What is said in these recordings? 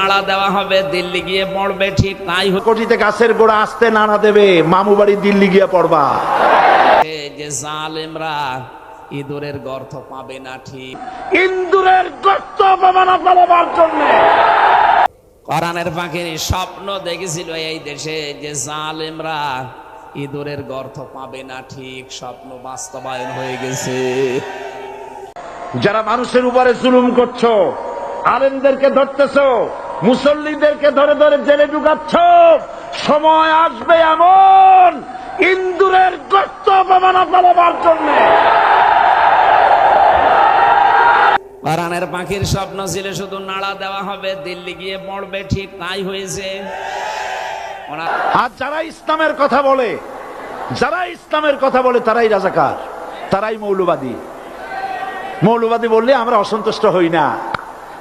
নাড়া দেওয়া হবে দিল্লি গিয়ে পড়বে ঠিক তাই কোটিতে গাছের গোড়া আসতে নানা দেবে মামু বাড়ি দিল্লি গিয়া পড়বা। যে জালেমরা ইঁদুরের গর্ত পাবে না ঠিক। ইন্দুরের গর্ত পালাবার জন্য। কোরআনের পাখির স্বপ্ন দেখেছিল এই দেশে যে জালেমরা ইঁদুরের গর্ত পাবে না ঠিক স্বপ্ন বাস্তবায়ন হয়ে গেছে। যারা মানুষের উপরে জুলুম করছ আলেমদেরকে ধরতেছো মুসল্লিদেরকে ধরে ধরে জেলে ঢুকাচ্ছ। সময় আসবে এমন ইন্দুরের গর্ত অপমানা পালাবার জন্য পাখির স্বপ্ন ছিল শুধু নাড়া দেওয়া হবে দিল্লি গিয়ে পড়বে ঠিক তাই হয়েছে। আর যারা ইসলামের কথা বলে যারা ইসলামের কথা বলে তারাই রাজাকার তারাই মৌলবাদী। মৌলবাদী বললে আমরা অসন্তুষ্ট হই না।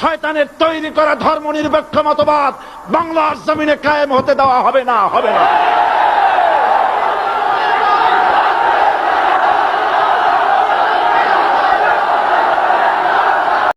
শয়তানের তৈরি করা ধর্ম নিরপেক্ষ মতবাদ বাংলার জমিনে কায়েম হতে দেওয়া হবে না হবে না।